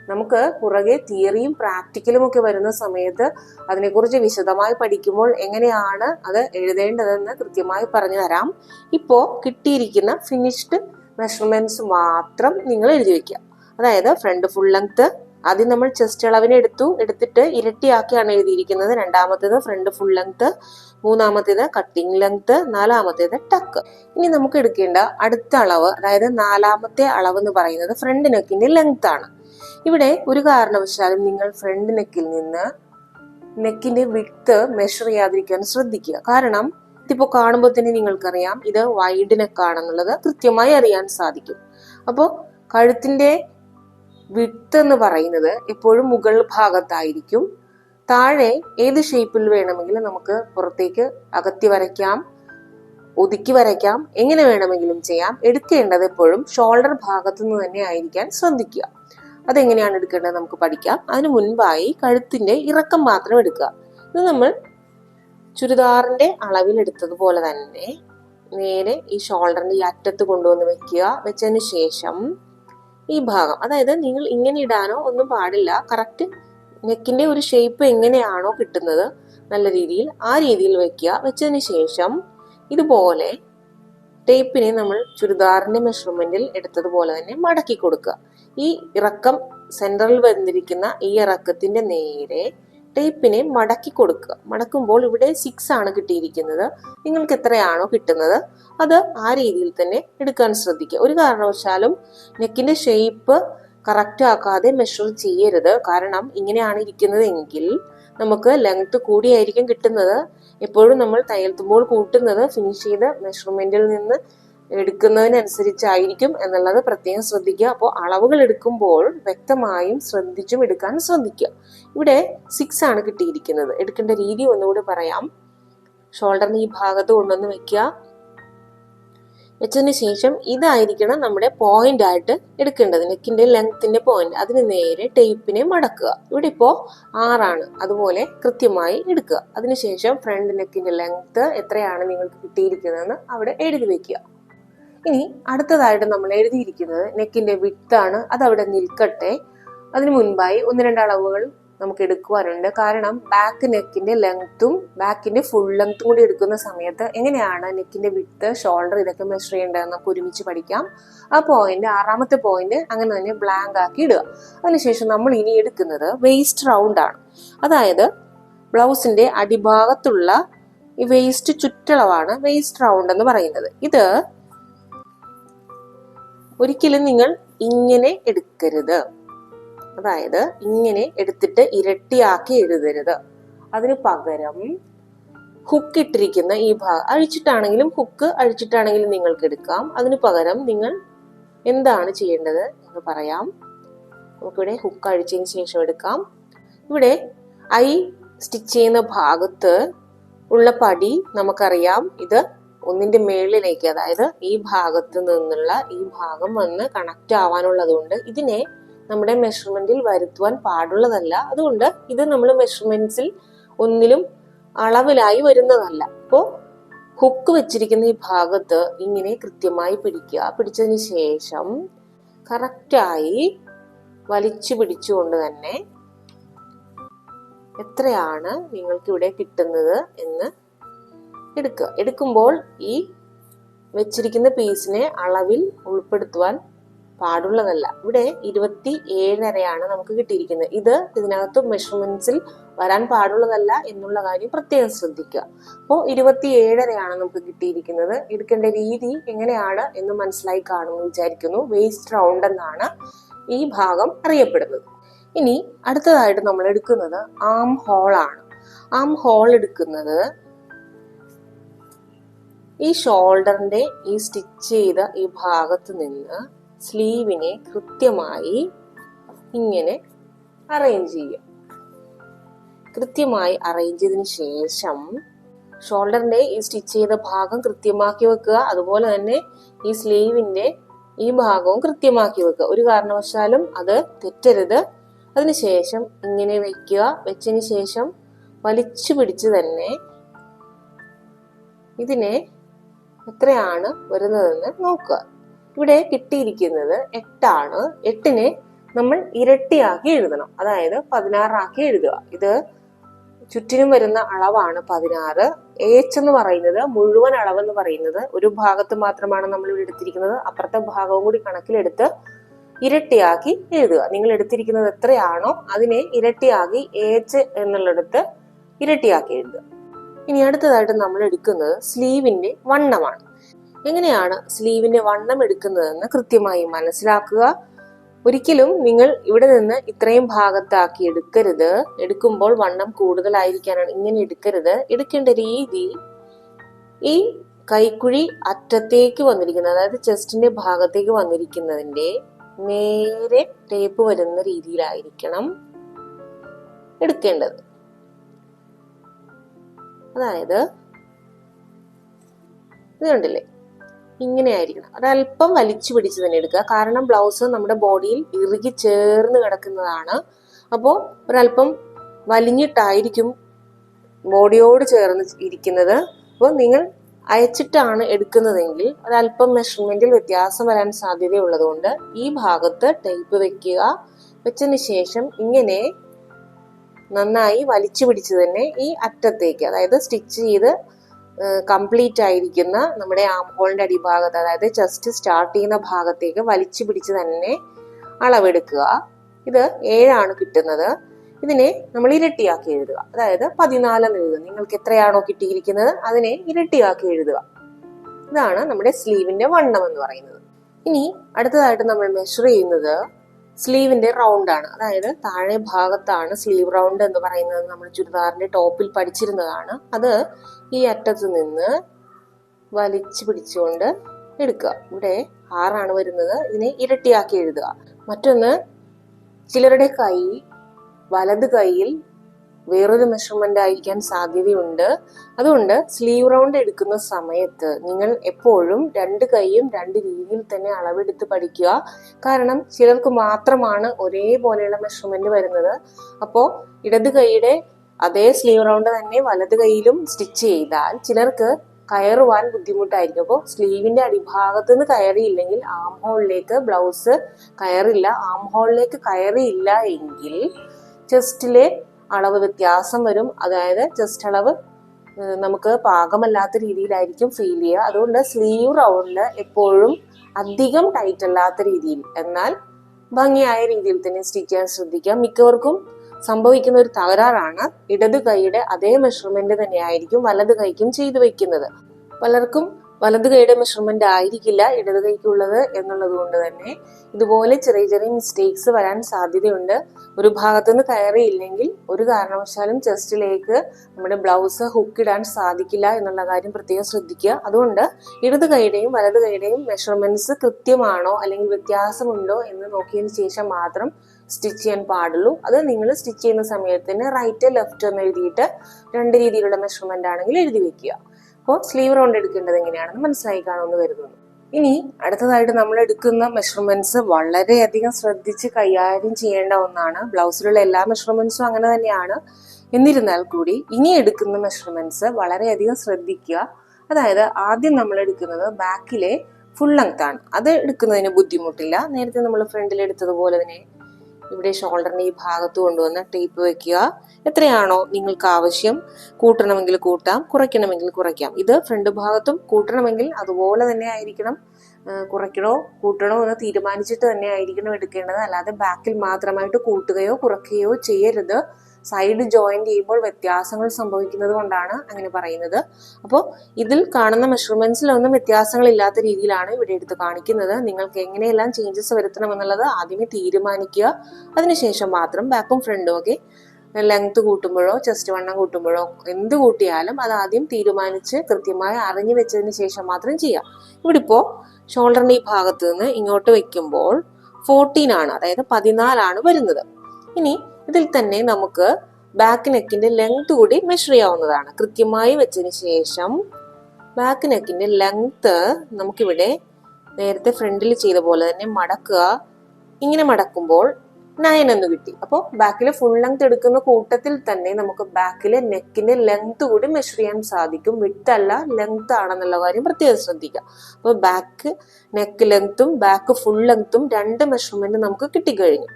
നമുക്ക് പുറകെ തിയറിയും പ്രാക്ടിക്കലും ഒക്കെ വരുന്ന സമയത്ത് അതിനെക്കുറിച്ച് വിശദമായി പഠിക്കുമ്പോൾ എങ്ങനെയാണ് അത് എഴുതേണ്ടതെന്ന് കൃത്യമായി പറഞ്ഞു തരാം. ഇപ്പോൾ കിട്ടിയിരിക്കുന്ന ഫിനിഷ്ഡ് മെഷർമെന്റ്സ് മാത്രം നിങ്ങൾ എഴുതി വെക്കുക. അതായത് ഫ്രണ്ട് ഫുൾ ലെങ്ത് ആദ്യം നമ്മൾ ചെസ്റ്റ് അളവിനെ എടുത്തു. എടുത്തിട്ട് ഇരട്ടിയാക്കിയാണ് എഴുതിയിരിക്കുന്നത്. രണ്ടാമത്തേത് ഫ്രണ്ട് ഫുൾ ലെങ്ത് മൂന്നാമത്തേത് കട്ടിംഗ് ലെങ്ത് നാലാമത്തേത് ടക്ക് ഇനി നമുക്ക് എടുക്കേണ്ട അടുത്ത അളവ് അതായത് നാലാമത്തെ അളവ് എന്ന് പറയുന്നത് ഫ്രണ്ട് നെക്കിന്റെ ലെങ്ത് ആണ്. ഇവിടെ ഒരു കാരണവശാലും നിങ്ങൾ ഫ്രണ്ട് നെക്കിൽ നിന്ന് നെക്കിന്റെ വിട്ത് മെഷർ ചെയ്യാതിരിക്കാൻ ശ്രദ്ധിക്കുക. കാരണം ഇതിപ്പോൾ കാണുമ്പോൾ തന്നെ നിങ്ങൾക്കറിയാം ഇത് വൈഡ് നെക്കാണെന്നുള്ളത് കൃത്യമായി അറിയാൻ സാധിക്കും. അപ്പോൾ കഴുത്തിന്റെ വിട്ട് എന്ന് പറയുന്നത് എപ്പോഴും മുകൾ ഭാഗത്തായിരിക്കും. താഴെ ഏത് ഷേപ്പിൽ വേണമെങ്കിലും നമുക്ക് പുറത്തേക്ക് അകത്തി വരയ്ക്കാം ഒതുക്കി വരയ്ക്കാം എങ്ങനെ വേണമെങ്കിലും ചെയ്യാം. എടുക്കേണ്ടത് എപ്പോഴും ഷോൾഡർ ഭാഗത്തു നിന്ന് തന്നെ ആയിരിക്കാൻ ശ്രദ്ധിക്കുക. അതെങ്ങനെയാണ് എടുക്കേണ്ടത് നമുക്ക് പഠിക്കാം. അതിന് മുൻപായി കഴുത്തിന്റെ ഇറക്കം മാത്രം എടുക്കുക. ഇത് നമ്മൾ ചുരിദാറിന്റെ അളവിൽ എടുത്തതുപോലെ തന്നെ നേരെ ഈ ഷോൾഡറിന്റെ ഈ അറ്റത്ത് കൊണ്ടുവന്ന് വെക്കുക. വെച്ചതിന് ശേഷം ഈ ഭാഗം. അതായത് നിങ്ങൾ ഇങ്ങനെ ഇടാനോ ഒന്നും പാടില്ല. കറക്റ്റ് നെക്കിന്റെ ഒരു ഷേപ്പ് എങ്ങനെയാണോ കിട്ടുന്നത് നല്ല രീതിയിൽ ആ രീതിയിൽ വെക്കുക. വെച്ചതിന് ശേഷം ഇതുപോലെ ടേപ്പിനെ നമ്മൾ ചുരിദാറിന്റെ മെഷർമെന്റിൽ എടുത്തതുപോലെ തന്നെ മടക്കി കൊടുക്കുക. ഈ ഇറക്കം സെന്ററിൽ വന്നിരിക്കുന്ന ഈ ഇറക്കത്തിന്റെ നേരെ ടേപ്പിനെ മടക്കി കൊടുക്കുക. മടക്കുമ്പോൾ ഇവിടെ സിക്സ് ആണ് കിട്ടിയിരിക്കുന്നത്. നിങ്ങൾക്ക് എത്രയാണോ കിട്ടുന്നത് അത് ആ രീതിയിൽ തന്നെ എടുക്കാൻ ശ്രദ്ധിക്കുക. ഒരു കാരണവശാലും നെക്കിന്റെ ഷേപ്പ് കറക്റ്റ് ആക്കാതെ മെഷർ ചെയ്യരുത്. കാരണം ഇങ്ങനെയാണ് ഇരിക്കുന്നത് എങ്കിൽ നമുക്ക് ലെങ്ത് കൂടിയായിരിക്കും കിട്ടുന്നത്. എപ്പോഴും നമ്മൾ തയ്യൽത്തുമ്പോൾ കൂട്ടുന്നത് ഫിനിഷ് ചെയ്ത മെഷർമെന്റിൽ നിന്ന് എടുക്കുന്നതിനനുസരിച്ചായിരിക്കും എന്നുള്ളത് പ്രത്യേകം ശ്രദ്ധിക്കുക. അപ്പോൾ അളവുകൾ എടുക്കുമ്പോൾ വ്യക്തമായും ശ്രദ്ധിച്ചും എടുക്കാൻ ശ്രദ്ധിക്കുക. ഇവിടെ സിക്സ് ആണ് കിട്ടിയിരിക്കുന്നത്. എടുക്കേണ്ട രീതി ഒന്നുകൂടി പറയാം. ഷോൾഡറിന് ഈ ഭാഗത്ത് കൊണ്ടുവന്ന് വെക്കുക. വെച്ചതിന് ശേഷം ഇതായിരിക്കണം നമ്മുടെ പോയിന്റ് ആയിട്ട് എടുക്കേണ്ടത്. നെക്കിന്റെ ലെങ്ത്തിന്റെ പോയിന്റ് അതിന് നേരെ ടേപ്പിനെ മടക്കുക. ഇവിടെ ഇപ്പോ ആറാണ് അതുപോലെ കൃത്യമായി എടുക്കുക. അതിനുശേഷം ഫ്രണ്ട് നെക്കിന്റെ ലെങ്ത് എത്രയാണ് നിങ്ങൾക്ക് കിട്ടിയിരിക്കുന്നതെന്ന് അവിടെ എഴുതി വെക്കുക. ഇനി അടുത്തതായിട്ട് നമ്മൾ എഴുതിയിരിക്കുന്നത് നെക്കിന്റെ വിത്താണ് അത് അവിടെ നിൽക്കട്ടെ. അതിനു മുൻപായി ഒന്ന് രണ്ട് അളവുകൾ നമുക്ക് എടുക്കുവാനുണ്ട്. കാരണം ബാക്ക് നെക്കിന്റെ ലെങ്ത്തും ബാക്കിന്റെ ഫുൾ ലെങ്ത്തും കൂടി എടുക്കുന്ന സമയത്ത് എങ്ങനെയാണ് നെക്കിന്റെ വിത്ത് ഷോൾഡർ ഇതൊക്കെ മെഷർ ചെയ്യേണ്ടതെന്ന് നമുക്ക് ഒരുമിച്ച് പഠിക്കാം. ആ പോയിന്റ് ആറാമത്തെ പോയിന്റ് അങ്ങനെ തന്നെ ബ്ലാങ്ക് ആക്കി ഇടുക. അതിനുശേഷം നമ്മൾ ഇനി എടുക്കുന്നത് വേസ്റ്റ് റൗണ്ട് ആണ്. അതായത് ബ്ലൗസിന്റെ അടിഭാഗത്തുള്ള ഈ വേസ്റ്റ് ചുറ്റളവാണ് വേസ്റ്റ് റൗണ്ട് എന്ന് പറയുന്നത്. ഇത് ഒരിക്കലും നിങ്ങൾ ഇങ്ങനെ എടുക്കരുത്. അതായത് ഇങ്ങനെ എടുത്തിട്ട് ഇരട്ടിയാക്കി എഴുതരുത്. അതിന് പകരം ഹുക്ക് ഇട്ടിരിക്കുന്ന ഈ ഭാഗം അഴിച്ചിട്ടാണെങ്കിലും ഹുക്ക് അഴിച്ചിട്ടാണെങ്കിലും നിങ്ങൾക്ക് എടുക്കാം. അതിന് പകരം നിങ്ങൾ എന്താണ് ചെയ്യേണ്ടത് എന്ന് പറയാം. നമുക്കിവിടെ ഹുക്ക് അഴിച്ചതിന് ശേഷം എടുക്കാം. ഇവിടെ ഐ സ്റ്റിച്ച് ചെയ്യുന്ന ഭാഗത്ത് ഉള്ള പടി നമുക്കറിയാം. ഇത് ഒന്നിന്റെ മേളിലേക്ക് അതായത് ഈ ഭാഗത്ത് നിന്നുള്ള ഈ ഭാഗം വന്ന് കണക്ട് ആവാനുള്ളത് കൊണ്ട് ഇതിനെ നമ്മുടെ മെഷർമെന്റിൽ വരുത്തുവാൻ പാടുള്ളതല്ല. അതുകൊണ്ട് ഇത് നമ്മൾ മെഷർമെന്റ്സിൽ ഒന്നിലും അളവിലായി വരുന്നതല്ല. അപ്പോൾ ഹുക്ക് വെച്ചിരിക്കുന്ന ഈ ഭാഗത്ത് ഇങ്ങനെ കൃത്യമായി പിടിക്കുക. പിടിച്ചതിന് ശേഷം കറക്റ്റായി വലിച്ചു പിടിച്ചുകൊണ്ട് തന്നെ എത്രയാണ് നിങ്ങൾക്ക് ഇവിടെ കിട്ടുന്നത് എന്ന് എടുക്കുക എടുക്കുമ്പോൾ ഈ വെച്ചിരിക്കുന്ന പീസിനെ അളവിൽ ഉൾപ്പെടുത്തുവാൻ പാടുള്ളതല്ല. ഇവിടെ ഇരുപത്തി ഏഴരയാണ് നമുക്ക് കിട്ടിയിരിക്കുന്നത്. ഇത് ഇതിനകത്ത് മെഷർമെന്റ്സിൽ വരാൻ പാടുള്ളതല്ല എന്നുള്ള കാര്യം പ്രത്യേകം ശ്രദ്ധിക്കുക. അപ്പോൾ ഇരുപത്തി ഏഴരയാണ് നമുക്ക് കിട്ടിയിരിക്കുന്നത്. എടുക്കേണ്ട രീതി എങ്ങനെയാണ് എന്ന് മനസ്സിലായി കാണുമെന്ന് വിചാരിക്കുന്നു. വേസ്റ്റ് റൗണ്ട് എന്നാണ് ഈ ഭാഗം അറിയപ്പെടുന്നത്. ഇനി അടുത്തതായിട്ട് നമ്മൾ എടുക്കുന്നത് ആം ഹോളാണ് ആം ഹോൾ എടുക്കുന്നത് ഈ ഷോൾഡറിന്റെ ഈ സ്റ്റിച്ച് ചെയ്ത ഈ ഭാഗത്ത് നിന്ന് സ്ലീവിനെ കൃത്യമായി ഇങ്ങനെ അറേഞ്ച് ചെയ്യുക കൃത്യമായി അറേഞ്ച് ചെയ്തതിന് ശേഷം ഷോൾഡറിന്റെ ഈ സ്റ്റിച്ച് ചെയ്ത ഭാഗം കൃത്യമാക്കി വെക്കുക. അതുപോലെ തന്നെ ഈ സ്ലീവിന്റെ ഈ ഭാഗവും കൃത്യമാക്കി വെക്കുക. ഒരു കാരണവശാലും അത് തെറ്റരുത്. അതിനുശേഷം ഇങ്ങനെ വെക്കുക. വെച്ചതിന് ശേഷം വലിച്ചു പിടിച്ച് തന്നെ ഇതിനെ എത്രയാണ് വരുന്നതെന്ന് നോക്കുക. ഇവിടെ കിട്ടിയിരിക്കുന്നത് എട്ടാണ്. എട്ടിനെ നമ്മൾ ഇരട്ടിയാക്കി എഴുതണം. അതായത് പതിനാറാക്കി എഴുതുക. ഇത് ചുറ്റിനും വരുന്ന അളവാണ് പതിനാറ്. ഏച്ച് എന്ന് പറയുന്നത് മുഴുവൻ അളവെന്ന് പറയുന്നത് ഒരു ഭാഗത്ത് മാത്രമാണ് നമ്മൾ ഇവിടെ എടുത്തിരിക്കുന്നത്. അപ്പുറത്തെ ഭാഗവും കൂടി കണക്കിലെടുത്ത് ഇരട്ടിയാക്കി എഴുതുക. നിങ്ങൾ എടുത്തിരിക്കുന്നത് എത്രയാണോ അതിനെ ഇരട്ടിയാക്കി ഏച്ച് എന്നുള്ളിടത്ത് ഇരട്ടിയാക്കി എഴുതുക. ഇനി അടുത്തതായിട്ട് നമ്മൾ എടുക്കുന്നത് സ്ലീവിന്റെ വണ്ണമാണ്. എങ്ങനെയാണ് സ്ലീവിന്റെ വണ്ണം എടുക്കുന്നതെന്ന് കൃത്യമായി മനസ്സിലാക്കുക. ഒരിക്കലും നിങ്ങൾ ഇവിടെ നിന്ന് ഇത്രയും ഭാഗത്താക്കി എടുക്കരുത്. എടുക്കുമ്പോൾ വണ്ണം കൂടുതലായിരിക്കാനാണ് ഇങ്ങനെ എടുക്കരുത്. എടുക്കേണ്ട രീതി ഈ കൈക്കുഴി അറ്റത്തേക്ക് വന്നിരിക്കുന്നത് അതായത് ചെസ്റ്റിന്റെ ഭാഗത്തേക്ക് വന്നിരിക്കുന്നതിന്റെ നേരെ ടേപ്പ് വരുന്ന രീതിയിലായിരിക്കണം എടുക്കേണ്ടത്. അതായത് ഇത് കണ്ടില്ലേ? ഇങ്ങനെ ആയിരിക്കണം. ഒരല്പം വലിച്ചു പിടിച്ച് തന്നെ എടുക്കുക. കാരണം ബ്ലൗസ് നമ്മുടെ ബോഡിയിൽ ഇറുകി ചേർന്ന് കിടക്കുന്നതാണ്. അപ്പോൾ ഒരല്പം വലിഞ്ഞിട്ടായിരിക്കും ബോഡിയോട് ചേർന്ന് ഇരിക്കുന്നത്. അപ്പോൾ നിങ്ങൾ അയച്ചിട്ടാണ് എടുക്കുന്നതെങ്കിൽ ഒരല്പം മെഷർമെന്റിൽ വ്യത്യാസം വരാൻ സാധ്യതയുള്ളതുകൊണ്ട് ഈ ഭാഗത്ത് ടേപ്പ് വെക്കുക. വെച്ചതിന് ശേഷം ഇങ്ങനെ നന്നായി വലിച്ചു പിടിച്ച് തന്നെ ഈ അറ്റത്തേക്ക് അതായത് സ്റ്റിച്ച് ചെയ്ത് കംപ്ലീറ്റ് ആയിരിക്കുന്ന നമ്മുടെ ആം ഹോളിന്റെ അടിഭാഗത്ത് അതായത് ചെസ്റ്റ് സ്റ്റാർട്ട് ചെയ്യുന്ന ഭാഗത്തേക്ക് വലിച്ചു പിടിച്ച് തന്നെ അളവെടുക്കുക. ഇത് ഏഴാണ് കിട്ടുന്നത്. ഇതിനെ നമ്മൾ ഇരട്ടിയാക്കി എഴുതുക. അതായത് പതിനാലെന്ന് എഴുതുക. നിങ്ങൾക്ക് എത്രയാണോ കിട്ടിയിരിക്കുന്നത് അതിനെ ഇരട്ടിയാക്കി എഴുതുക. ഇതാണ് നമ്മുടെ സ്ലീവിന്റെ വണ്ണം എന്ന് പറയുന്നത്. ഇനി അടുത്തതായിട്ട് നമ്മൾ മെഷർ ചെയ്യുന്നത് സ്ലീവിന്റെ റൗണ്ട് ആണ്. അതായത് താഴെ ഭാഗത്താണ് സ്ലീവ് റൗണ്ട് എന്ന് പറയുന്നത് നമ്മൾ ചുരിദാറിന്റെ ടോപ്പിൽ പഠിച്ചിരുന്നതാണ്. അത് ഈ അറ്റത്ത് നിന്ന് വലിച്ചു പിടിച്ചുകൊണ്ട് എടുക്കുക. ഇവിടെ ആറാണ് വരുന്നത്. ഇതിനെ ഇരട്ടിയാക്കി എഴുതുക. മറ്റൊന്ന് ചിലരുടെ കൈ വലത് കൈയിൽ വേറൊരു മെഷർമെന്റ് ആയിരിക്കാൻ സാധ്യതയുണ്ട്. അതുകൊണ്ട് സ്ലീവ് റൗണ്ട് എടുക്കുന്ന സമയത്ത് നിങ്ങൾ എപ്പോഴും രണ്ട് കൈയും രണ്ട് രീതിയിൽ തന്നെ അളവെടുത്ത് പഠിക്കുക. കാരണം ചിലർക്ക് മാത്രമാണ് ഒരേപോലെയുള്ള മെഷർമെന്റ് വരുന്നത്. അപ്പോൾ ഇടത് കൈയുടെ അതേ സ്ലീവ് റൗണ്ട് തന്നെ വലത് കൈയിലും സ്റ്റിച്ച് ചെയ്താൽ ചിലർക്ക് കയറുവാൻ ബുദ്ധിമുട്ടായിരിക്കും. അപ്പോൾ സ്ലീവിന്റെ അടിഭാഗത്ത് നിന്ന് കയറിയില്ലെങ്കിൽ ആം ഹോളിലേക്ക് ബ്ലൗസ് കയറില്ല. ആം ഹോളിലേക്ക് കയറിയില്ല എങ്കിൽ ചെസ്റ്റിലെ അളവ് വ്യത്യാസം വരും. അതായത് ചെസ്റ്റ് അളവ് നമുക്ക് പാകമല്ലാത്ത രീതിയിലായിരിക്കും ഫീൽ ചെയ്യുക. അതുകൊണ്ട് സ്ലീവ് റൗണ്ടിൽ എപ്പോഴും അധികം ടൈറ്റ് അല്ലാത്ത രീതിയിൽ എന്നാൽ ഭംഗിയായ രീതിയിൽ തന്നെ സ്റ്റിച്ച് ചെയ്യാൻ ശ്രദ്ധിക്കുക. മിക്കവർക്കും സംഭവിക്കുന്ന ഒരു തകരാറാണ് ഇടത് കൈയുടെ അതേ മെഷർമെന്റ് തന്നെയായിരിക്കും വലത് കൈക്കും ചെയ്തു വെക്കുന്നത്. പലർക്കും വലത് കൈയുടെ മെഷർമെന്റ് ആയിരിക്കില്ല ഇടത് കൈക്കുള്ളത് എന്നുള്ളത് കൊണ്ട് തന്നെ. ഇതുപോലെ ചെറിയ ചെറിയ മിസ്റ്റേക്സ് വരാൻ സാധ്യതയുണ്ട്. ഒരു ഭാഗത്തുനിന്ന് കയറിയില്ലെങ്കിൽ ഒരു കാരണവശാലും ചെസ്റ്റിലേക്ക് നമ്മുടെ ബ്ലൗസ് ഹുക്ക് ഇടാൻ സാധിക്കില്ല എന്നുള്ള കാര്യം പ്രത്യേകം ശ്രദ്ധിക്കുക. അതുകൊണ്ട് ഇടത് കൈയുടെയും വലത് കൈയുടെയും മെഷർമെന്റ്സ് കൃത്യമാണോ അല്ലെങ്കിൽ വ്യത്യാസമുണ്ടോ എന്ന് നോക്കിയതിന് ശേഷം മാത്രം സ്റ്റിച്ച് ചെയ്യാൻ പാടുള്ളൂ. അത് നിങ്ങൾ സ്റ്റിച്ച് ചെയ്യുന്ന സമയത്തിന് റൈറ്റ് ലെഫ്റ്റ് എന്ന് എഴുതിയിട്ട് രണ്ട് രീതിയിലുള്ള മെഷർമെന്റ് ആണെങ്കിൽ എഴുതി വെക്കുക. അപ്പോൾ സ്ലീവ് റൗണ്ട് എടുക്കേണ്ടത് എങ്ങനെയാണെന്ന് മനസ്സിലായി കാണുമെന്ന് കരുതുന്നു. ഇനി അടുത്തതായിട്ട് നമ്മൾ എടുക്കുന്ന മെഷർമെന്റ്സ് വളരെയധികം ശ്രദ്ധിച്ച് കൈകാര്യം ചെയ്യേണ്ട ഒന്നാണ് ബ്ലൗസിലുള്ള എല്ലാ മെഷർമെന്റ്സും അങ്ങനെ തന്നെയാണ്. എന്നിരുന്നാൽ കൂടി ഇനി എടുക്കുന്ന മെഷർമെന്റ്സ് വളരെയധികം ശ്രദ്ധിക്കുക. അതായത് ആദ്യം നമ്മൾ എടുക്കുന്നത് ബാക്കിലെ ഫുൾ ലെങ്ത് ആണ്. അത് എടുക്കുന്നതിന് ബുദ്ധിമുട്ടില്ല. നേരത്തെ നമ്മൾ ഫ്രണ്ടിൽ എടുത്തതുപോലെ തന്നെ ഇവിടെ ഷോൾഡറിന്റെ ഈ ഭാഗത്ത് കൊണ്ടുവന്ന് ടേപ്പ് വെക്കുക. എത്രയാണോ നിങ്ങൾക്ക് ആവശ്യം കൂട്ടണമെങ്കിൽ കൂട്ടാം കുറയ്ക്കണമെങ്കിൽ കുറയ്ക്കാം. ഇത് ഫ്രണ്ട് ഭാഗത്തും കൂട്ടണമെങ്കിൽ അതുപോലെ തന്നെ ആയിരിക്കണം. കുറയ്ക്കണോ കൂട്ടണോ എന്ന് തീരുമാനിച്ചിട്ട് തന്നെ ആയിരിക്കണം എടുക്കേണ്ടത്. അല്ലാതെ ബാക്കിൽ മാത്രമായിട്ട് കൂട്ടുകയോ കുറയ്ക്കുകയോ ചെയ്യരുത്. സൈഡ് ജോയിന്റ് ചെയ്യുമ്പോൾ വ്യത്യാസങ്ങൾ സംഭവിക്കുന്നത് കൊണ്ടാണ് അങ്ങനെ പറയുന്നത്. അപ്പോൾ ഇതിൽ കാണുന്ന മെഷർമെന്റ്സിലൊന്നും വ്യത്യാസങ്ങൾ ഇല്ലാത്ത രീതിയിലാണ് ഇവിടെ എടുത്ത് കാണിക്കുന്നത്. നിങ്ങൾക്ക് എങ്ങനെയെല്ലാം ചേഞ്ചസ് വരുത്തണം എന്നുള്ളത് ആദ്യമേ തീരുമാനിക്കുക. അതിനുശേഷം മാത്രം ബാക്കും ഫ്രണ്ടും ഒക്കെ ലെങ്ത് കൂട്ടുമ്പോഴോ ചെസ്റ്റ് വണ്ണം കൂട്ടുമ്പോഴോ എന്ത് കൂട്ടിയാലും അത് ആദ്യം തീരുമാനിച്ച് കൃത്യമായി അറിഞ്ഞു വെച്ചതിന് ശേഷം മാത്രം ചെയ്യാം. ഇവിടെ ഇപ്പോൾ ഷോൾഡറിന്റെ ഈ ഭാഗത്ത് നിന്ന് ഇങ്ങോട്ട് വെക്കുമ്പോൾ ഫോർട്ടീൻ ആണ് അതായത് പതിനാലാണ് വരുന്നത്. ഇനി ഇതിൽ തന്നെ നമുക്ക് ബാക്ക് നെക്കിന്റെ ലെങ്ത് കൂടി മെഷർ ചെയ്യാവുന്നതാണ്. കൃത്യമായി വെച്ചതിന് ശേഷം ബാക്ക് നെക്കിന്റെ ലെങ്ത് നമുക്കിവിടെ നേരത്തെ ഫ്രണ്ടിൽ ചെയ്ത പോലെ തന്നെ മടക്കുക. ഇങ്ങനെ മടക്കുമ്പോൾ നയൻ എന്ന് കിട്ടി. അപ്പോൾ ബാക്കിൽ ഫുൾ ലെങ്ത് എടുക്കുന്ന കൂട്ടത്തിൽ തന്നെ നമുക്ക് ബാക്കിലെ നെക്കിന്റെ ലെങ്ത് കൂടി മെഷർ ചെയ്യാൻ സാധിക്കും. വിട്ടല്ല ലെങ്ത് ആണെന്നുള്ള കാര്യം പ്രത്യേകം ശ്രദ്ധിക്കുക. അപ്പോൾ ബാക്ക് നെക്ക് ലെങ്ത്തും ബാക്ക് ഫുൾ ലെങ്ത്തും രണ്ട് മെഷർമെന്റ് നമുക്ക് കിട്ടിക്കഴിഞ്ഞു.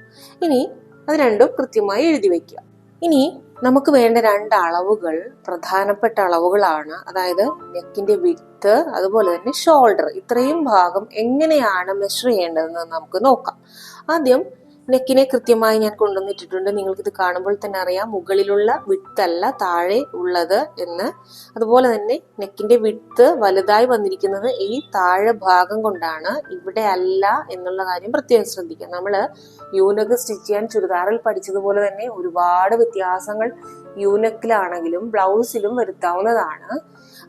ഇനി അത് രണ്ടും കൃത്യമായി എഴുതി വെക്കുക. ഇനി നമുക്ക് വേണ്ട രണ്ട് അളവുകൾ പ്രധാനപ്പെട്ട അളവുകളാണ്. അതായത് നെക്കിന്റെ വിത്ത് അതുപോലെ തന്നെ ഷോൾഡർ ഇത്രയും ഭാഗം എങ്ങനെയാണ് മെഷർ ചെയ്യേണ്ടതെന്ന് നമുക്ക് നോക്കാം. ആദ്യം നെക്കിനെ കൃത്യമായി ഞാൻ കൊണ്ടുവന്നിട്ടിട്ടുണ്ട്. നിങ്ങൾക്കിത് കാണുമ്പോൾ തന്നെ അറിയാം. മുകളിലുള്ള വിട്ടല്ല താഴെ ഉള്ളത് എന്ന്. അതുപോലെ തന്നെ നെക്കിന്റെ വിട്ട് വലുതായി വന്നിരിക്കുന്നത് ഈ താഴെ ഭാഗം കൊണ്ടാണ്. ഇവിടെ അല്ല എന്നുള്ള കാര്യം പ്രത്യേകം ശ്രദ്ധിക്കുക. നമ്മൾ യൂനക്ക് സ്റ്റിച്ച് ചെയ്യാൻ ചുരിദാറിൽ പഠിച്ചതുപോലെ തന്നെ ഒരുപാട് വ്യത്യാസങ്ങൾ യൂനക്കിലാണെങ്കിലും ബ്ലൗസിലും വരുത്താവുന്നതാണ്.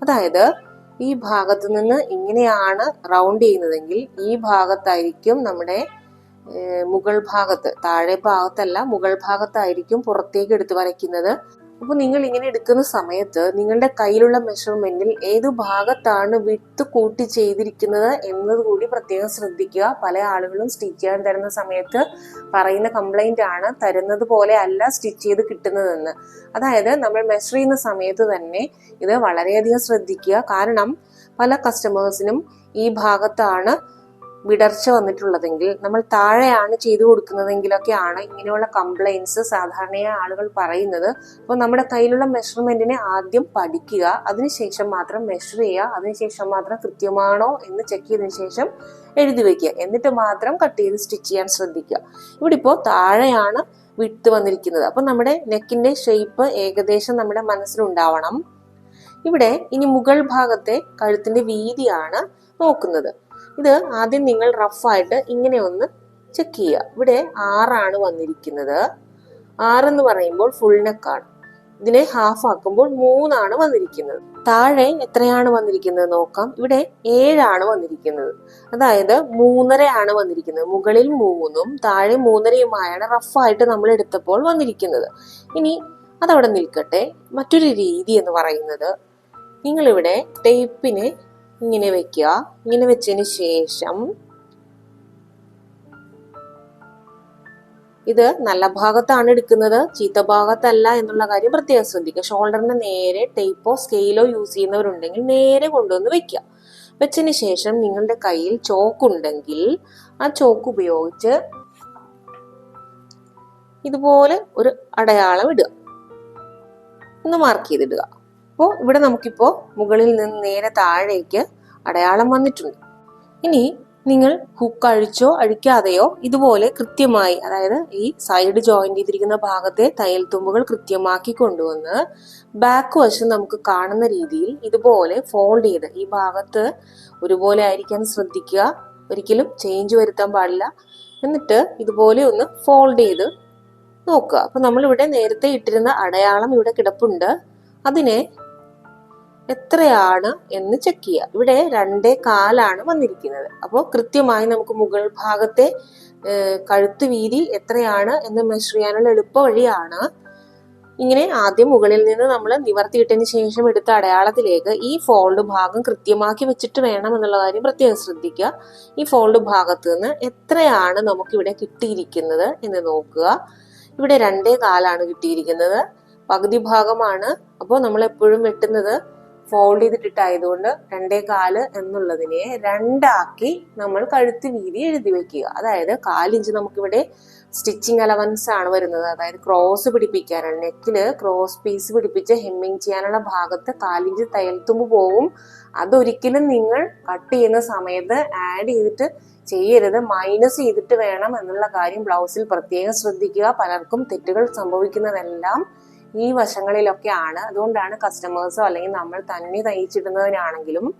അതായത് ഈ ഭാഗത്ത് നിന്ന് ഇങ്ങനെയാണ് റൗണ്ട് ചെയ്യുന്നതെങ്കിൽ ഈ ഭാഗത്തായിരിക്കും നമ്മുടെ മുകൾ ഭാഗത്ത് താഴെ ഭാഗത്തല്ല മുകൾ ഭാഗത്തായിരിക്കും പുറത്തേക്ക് എടുത്ത് വരയ്ക്കുന്നത്. അപ്പോൾ നിങ്ങൾ ഇങ്ങനെ എടുക്കുന്ന സമയത്ത് നിങ്ങളുടെ കയ്യിലുള്ള മെഷർമെന്റിൽ ഏത് ഭാഗത്താണ് വിട്ട് കൂട്ടി ചെയ്തിരിക്കുന്നത് എന്നത് കൂടി പ്രത്യേകം ശ്രദ്ധിക്കുക. പല ആളുകളും സ്റ്റിച്ച് ചെയ്യാൻ തരുന്ന സമയത്ത് പറയുന്ന കംപ്ലൈന്റ് ആണ് തരുന്നത് പോലെ അല്ല സ്റ്റിച്ച് ചെയ്ത് കിട്ടുന്നതെന്ന്. അതായത് നമ്മൾ മെഷർ ചെയ്യുന്ന സമയത്ത് തന്നെ ഇത് വളരെയധികം ശ്രദ്ധിക്കുക. കാരണം പല കസ്റ്റമേഴ്സിനും ഈ ഭാഗത്താണ് വിടർച്ച വന്നിട്ടുള്ളതെങ്കിൽ നമ്മൾ താഴെയാണ് ചെയ്തു കൊടുക്കുന്നതെങ്കിലൊക്കെയാണ് ഇങ്ങനെയുള്ള കംപ്ലൈൻസ് സാധാരണയായി ആളുകൾ പറയുന്നത്. അപ്പോൾ നമ്മുടെ കയ്യിലുള്ള മെഷർമെന്റിനെ ആദ്യം പഠിക്കുക അതിനുശേഷം മാത്രം മെഷർ ചെയ്യുക അതിനുശേഷം മാത്രം കൃത്യമാണോ എന്ന് ചെക്ക് ചെയ്തതിനു ശേഷം എഴുതി വയ്ക്കുക. എന്നിട്ട് മാത്രം കട്ട് ചെയ്ത് സ്റ്റിച്ച് ചെയ്യാൻ ശ്രദ്ധിക്കുക. ഇവിടെ ഇപ്പോൾ താഴെയാണ് വിട്ട് വന്നിരിക്കുന്നത്. അപ്പം നമ്മുടെ നെക്കിന്റെ ഷേപ്പ് ഏകദേശം നമ്മുടെ മനസ്സിലുണ്ടാവണം. ഇവിടെ ഇനി മുകൾ ഭാഗത്തെ കഴുത്തിന്റെ വീതിയാണ് നോക്കുന്നത്. ഇത് ആദ്യം നിങ്ങൾ റഫായിട്ട് ഇങ്ങനെ ഒന്ന് ചെക്ക് ചെയ്യുക. ഇവിടെ ആറാണ് വന്നിരിക്കുന്നത്. ആറെന്ന് പറയുമ്പോൾ ഫുൾ നെക്കാണ് ഇതിനെ ഹാഫ് ആക്കുമ്പോൾ മൂന്നാണ് വന്നിരിക്കുന്നത്. താഴെ എത്രയാണ് വന്നിരിക്കുന്നത് നോക്കാം. ഇവിടെ ഏഴാണ് വന്നിരിക്കുന്നത്. അതായത് മൂന്നരയാണ് വന്നിരിക്കുന്നത്. മുകളിൽ മൂന്നും താഴെ മൂന്നരയുമായാണ് റഫായിട്ട് നമ്മൾ എടുത്തപ്പോൾ വന്നിരിക്കുന്നത്. ഇനി അതവിടെ നിൽക്കട്ടെ. മറ്റൊരു രീതി എന്ന് പറയുന്നത് നിങ്ങളിവിടെ ടേപ്പിനെ ഇങ്ങനെ വെക്കുക. ഇങ്ങനെ വെച്ചതിന് ശേഷം ഇത് നല്ല ഭാഗത്താണ് എടുക്കുന്നത്. ചീത്ത ഭാഗത്തല്ല എന്നുള്ള കാര്യം പ്രത്യേകം ശ്രദ്ധിക്കുക. ഷോൾഡറിന് നേരെ ടേപ്പോ സ്കെയിലോ യൂസ് ചെയ്യുന്നവരുണ്ടെങ്കിൽ നേരെ കൊണ്ടുവന്ന് വെക്കുക. വെച്ചതിന് ശേഷം നിങ്ങളുടെ കയ്യിൽ ചോക്ക് ഉണ്ടെങ്കിൽ ആ ചോക്ക് ഉപയോഗിച്ച് ഇതുപോലെ ഒരു അടയാളം ഇടുക. ഒന്ന് മാർക്ക് ചെയ്തിടുക. അപ്പോൾ ഇവിടെ നമുക്കിപ്പോൾ മുകളിൽ നിന്ന് നേരെ താഴേക്ക് അടയാളം വന്നിട്ടുണ്ട്. ഇനി നിങ്ങൾ ഹുക്ക് അഴിച്ചോ അഴിക്കാതെയോ ഇതുപോലെ കൃത്യമായി അതായത് ഈ സൈഡ് ജോയിന്റ് ചെയ്തിരിക്കുന്ന ഭാഗത്തെ തയ്യൽ തുമ്പുകൾ കൃത്യമാക്കി കൊണ്ടുവന്ന് ബാക്ക് വശം നമുക്ക് കാണുന്ന രീതിയിൽ ഇതുപോലെ ഫോൾഡ് ചെയ്ത് ഈ ഭാഗത്ത് ഒരുപോലെ ആയിരിക്കാൻ ശ്രദ്ധിക്കുക. ഒരിക്കലും ചേഞ്ച് വരുത്താൻ പാടില്ല. എന്നിട്ട് ഇതുപോലെ ഒന്ന് ഫോൾഡ് ചെയ്ത് നോക്കുക. അപ്പൊ നമ്മളിവിടെ നേരത്തെ ഇട്ടിരുന്ന അടയാളം ഇവിടെ കിടപ്പുണ്ട്. അതിനെ എത്രയാണ് എന്ന് ചെക്ക് ചെയ്യുക. ഇവിടെ രണ്ടേ കാലാണ് വന്നിരിക്കുന്നത്. അപ്പോൾ കൃത്യമായി നമുക്ക് മുകൾ ഭാഗത്തെ കഴുത്ത് വീതി എത്രയാണ് എന്ന് മെഷർ ചെയ്യാനുള്ള എളുപ്പ വഴിയാണ്. ഇങ്ങനെ ആദ്യം മുകളിൽ നിന്ന് നമ്മൾ നിവർത്തിയിട്ടതിന് ശേഷം എടുത്ത അടയാളത്തിലേക്ക് ഈ ഫോൾഡ് ഭാഗം കൃത്യമാക്കി വെച്ചിട്ട് വേണം എന്നുള്ള കാര്യം പ്രത്യേകം ശ്രദ്ധിക്കുക. ഈ ഫോൾഡ് ഭാഗത്ത് നിന്ന് എത്രയാണ് നമുക്കിവിടെ കിട്ടിയിരിക്കുന്നത് എന്ന് നോക്കുക. ഇവിടെ രണ്ടേ കാലാണ് കിട്ടിയിരിക്കുന്നത്. പകുതി ഭാഗമാണ്. അപ്പോൾ നമ്മൾ എപ്പോഴും വെട്ടുന്നത് ഫോൾഡ് ചെയ്തിട്ടിട്ടായതുകൊണ്ട് രണ്ടേ കാൽ എന്നുള്ളതിനെ രണ്ടാക്കി നമ്മൾ കഴുത്ത് വീതി എഴുതി വെക്കുക. അതായത് കാലിഞ്ച് നമുക്കിവിടെ സ്റ്റിച്ചിങ് അലവൻസ് ആണ് വരുന്നത്. അതായത് ക്രോസ് പിടിപ്പിക്കാനാണ്. നെക്കിൽ ക്രോസ് പീസ് പിടിപ്പിച്ച് ഹെമ്മിങ് ചെയ്യാനുള്ള ഭാഗത്ത് കാലിഞ്ച് തയ്യൽത്തുമ്പ് പോകും അതൊരിക്കലും നിങ്ങൾ കട്ട് ചെയ്യുന്ന സമയത്ത് ആഡ് ചെയ്തിട്ട് ചെയ്യരുത്. മൈനസ് ചെയ്തിട്ട് വേണം എന്നുള്ള കാര്യം ബ്ലൗസിൽ പ്രത്യേകം ശ്രദ്ധിക്കുക. പലർക്കും തെറ്റുകൾ സംഭവിക്കുന്നതെല്ലാം ഈ വശങ്ങളിലൊക്കെയാണ്. അതുകൊണ്ടാണ് കസ്റ്റമേഴ്സോ അല്ലെങ്കിൽ നമ്മൾ തന്നെ തയ്ച്ചിടുന്നതിനാണെങ്കിലും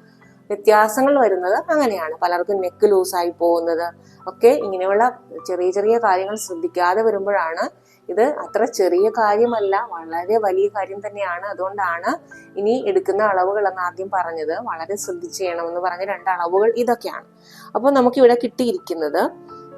വ്യത്യാസങ്ങൾ വരുന്നത് അങ്ങനെയാണ്. പലർക്കും നെക്ക് ലൂസായി പോകുന്നത്. ഒക്കെ ഇങ്ങനെയുള്ള ചെറിയ ചെറിയ കാര്യങ്ങൾ ശ്രദ്ധിക്കാതെ വരുമ്പോഴാണ് ഇത് അത്ര ചെറിയ കാര്യമല്ല വളരെ വലിയ കാര്യം തന്നെയാണ്. അതുകൊണ്ടാണ് ഇനി എടുക്കുന്ന അളവുകൾ എന്ന് ആദ്യം പറഞ്ഞത്. വളരെ ശ്രദ്ധിച്ച് ചെയ്യണമെന്ന് പറഞ്ഞ രണ്ട് അളവുകൾ ഇതൊക്കെയാണ്. അപ്പോൾ നമുക്കിവിടെ കിട്ടിയിരിക്കുന്നത്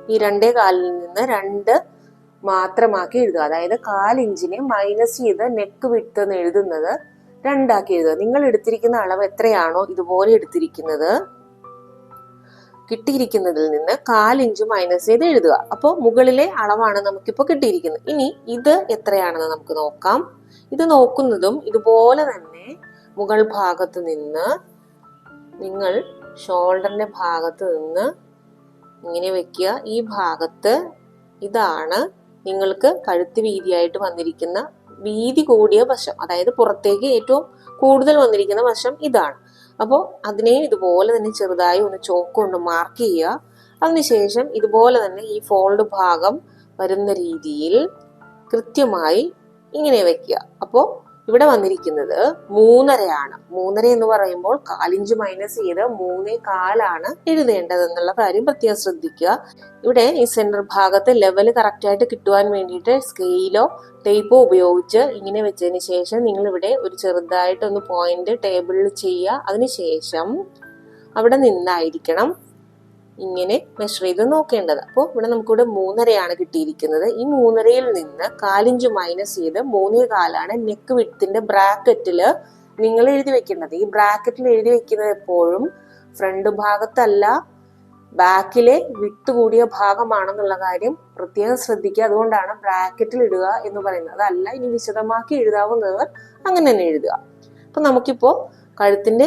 ഈ രണ്ടേ കാലിൽ നിന്ന് രണ്ട് മാത്രമാക്കി എഴുതുക. അതായത് കാലിഞ്ചിനെ മൈനസ് ചെയ്ത് നെക്ക് വിട്ട് എന്ന് എഴുതുന്നത് രണ്ടാക്കി എഴുതുക. നിങ്ങൾ എടുത്തിരിക്കുന്ന അളവ് എത്രയാണോ ഇതുപോലെ എടുത്തിരിക്കുന്നത്? കിട്ടിയിരിക്കുന്നതിൽ നിന്ന് കാലിഞ്ച് മൈനസ് ചെയ്ത് എഴുതുക. അപ്പോൾ മുകളിലെ അളവാണ് നമുക്കിപ്പോൾ കിട്ടിയിരിക്കുന്നത്. ഇനി ഇത് എത്രയാണെന്ന് നമുക്ക് നോക്കാം. ഇത് നോക്കുന്നതും ഇതുപോലെ തന്നെ മുകൾ ഭാഗത്ത് നിന്ന് നിങ്ങൾ ഷോൾഡറിന്റെ ഭാഗത്ത് നിന്ന് ഇങ്ങനെ വെക്കുക. ഈ ഭാഗത്ത് ഇതാണ് നിങ്ങൾക്ക് കഴുത്ത് വീതിയായിട്ട് വന്നിരിക്കുന്ന വീതി കൂടിയ വശം അതായത് പുറത്തേക്ക് ഏറ്റവും കൂടുതൽ വന്നിരിക്കുന്ന വശം ഇതാണ്. അപ്പോൾ അതിനെയും ഇതുപോലെ തന്നെ ചെറുതായി ഒന്ന് ചോക്ക് കൊണ്ട് മാർക്ക് ചെയ്യുക. അതിനുശേഷം ഇതുപോലെ തന്നെ ഈ ഫോൾഡ് ഭാഗം വരുന്ന രീതിയിൽ കൃത്യമായി ഇങ്ങനെ വെക്കുക. അപ്പോൾ ഇവിടെ വന്നിരിക്കുന്നത് മൂന്നരയാണ്. മൂന്നര എന്ന് പറയുമ്പോൾ കാലിഞ്ച് മൈനസ് ചെയ്ത് മൂന്നേ കാലാണ് എഴുതേണ്ടത് എന്നുള്ള കാര്യം പ്രത്യേകം ശ്രദ്ധിക്കുക. ഇവിടെ ഈ സെന്റർ ഭാഗത്ത് ലെവൽ കറക്റ്റ് ആയിട്ട് കിട്ടുവാൻ വേണ്ടിയിട്ട് സ്കെയിലോ ടേപ്പോ ഉപയോഗിച്ച് ഇങ്ങനെ വെച്ചതിന് ശേഷം നിങ്ങൾ ഇവിടെ ഒരു ചെറുതായിട്ടൊന്ന് പോയിന്റ് ടേബിളിൽ ചെയ്യുക. അതിനുശേഷം അവിടെ നിന്നായിരിക്കണം. ഇങ്ങനെ മെഷർ ചെയ്ത് നോക്കേണ്ടത്. അപ്പോൾ ഇവിടെ നമുക്കിവിടെ മൂന്നരയാണ് കിട്ടിയിരിക്കുന്നത്. ഈ മൂന്നരയിൽ നിന്ന് കാലിഞ്ച് മൈനസ് ചെയ്ത് മൂന്നേ കാലാണ് നെക്ക് വിത്തിന്റെ ബ്രാക്കറ്റിൽ നിങ്ങൾ എഴുതി വെക്കേണ്ടത്. ഈ ബ്രാക്കറ്റിൽ എഴുതി വെക്കുന്നത് എപ്പോഴും ഫ്രണ്ട് ഭാഗത്തല്ല ബാക്കിലെ വിട്ട് കൂടിയ ഭാഗമാണെന്നുള്ള കാര്യം പ്രത്യേകം ശ്രദ്ധിക്കുക. അതുകൊണ്ടാണ് ബ്രാക്കറ്റിൽ ഇടുക എന്ന് പറയുന്നത്. അതല്ല ഇനി വിശദമാക്കി എഴുതാവുന്നവർ അങ്ങനെ തന്നെ എഴുതുക. അപ്പൊ നമുക്കിപ്പോ കഴുത്തിന്റെ